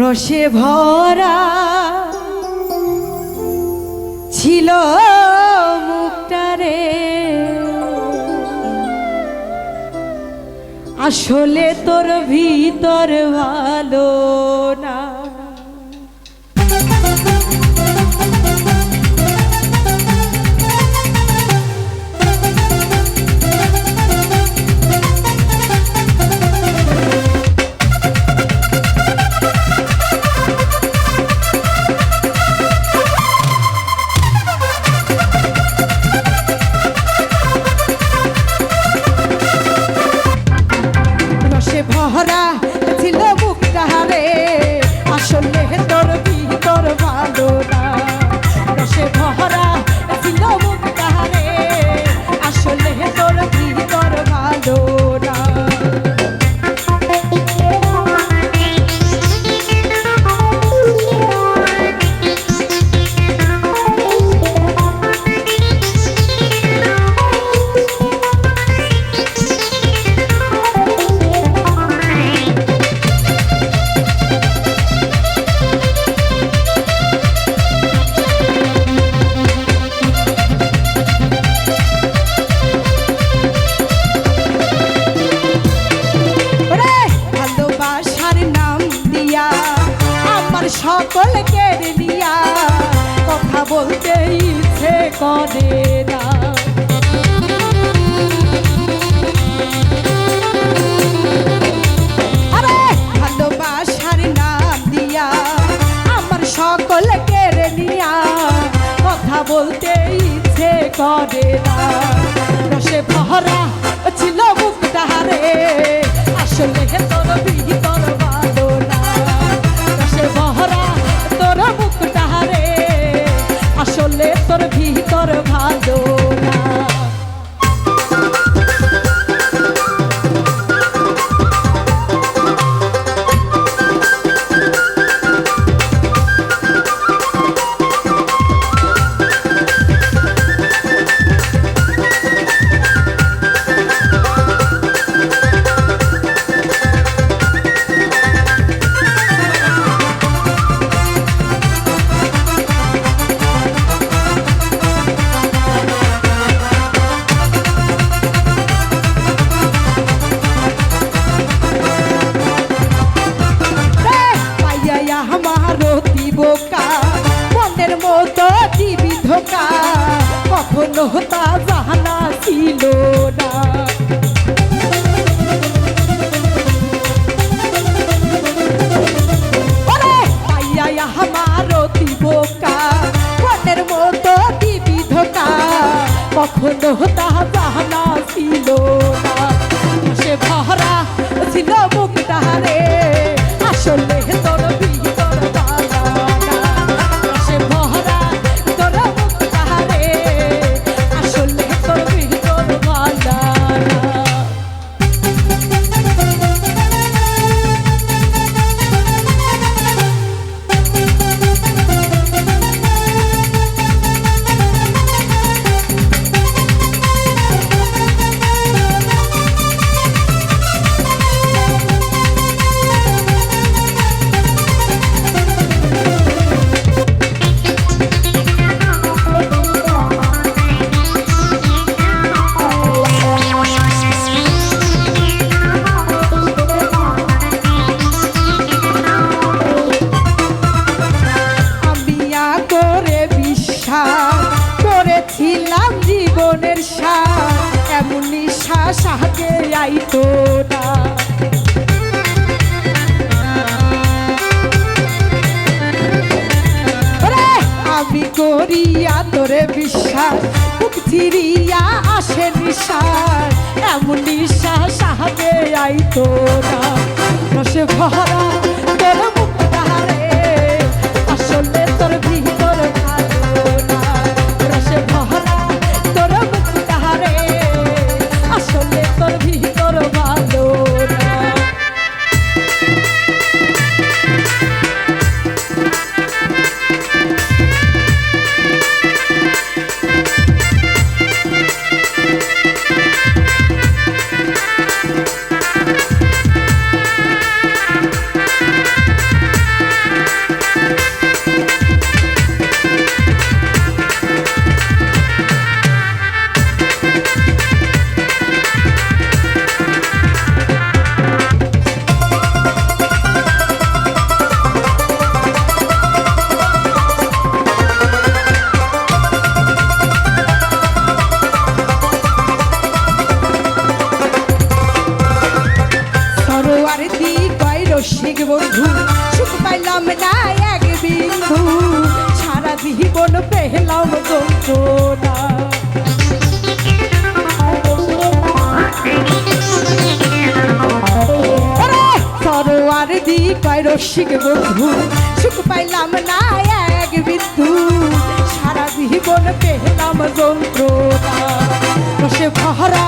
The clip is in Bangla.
রসে ভরা ছিল মুখটারে আসলে তোর ভিতর ভালো না। আমার সকল কেড়ে নিয়া কথা বলতে ইচ্ছে করে না। দিয়া আমার কথা বলতে ইচ্ছে করে না। রসে ভরা কখনো তা জানা না। কখনো তা ছিল না। সে ভরা ছিল মুখটা রে আসলে তোর আমি করিয়া তোরে বিশ্বাস, বুক চিরিয়া আসে নিঃশ্বাস এমন নিঃশ্বাস আগে আইতো না। রসে ভরা দি কয় রসিক বন্ধু, সুখ পাইলাম না এক বিন্দু। সারা জীবন পেলাম যন্ত্রণা। সরোয়ার দি কয় রসিক বন্ধু, সুখ পাইলাম না এক বিন্দু। সারা জীবন পেলাম যন্ত্রণা। রসে ভরা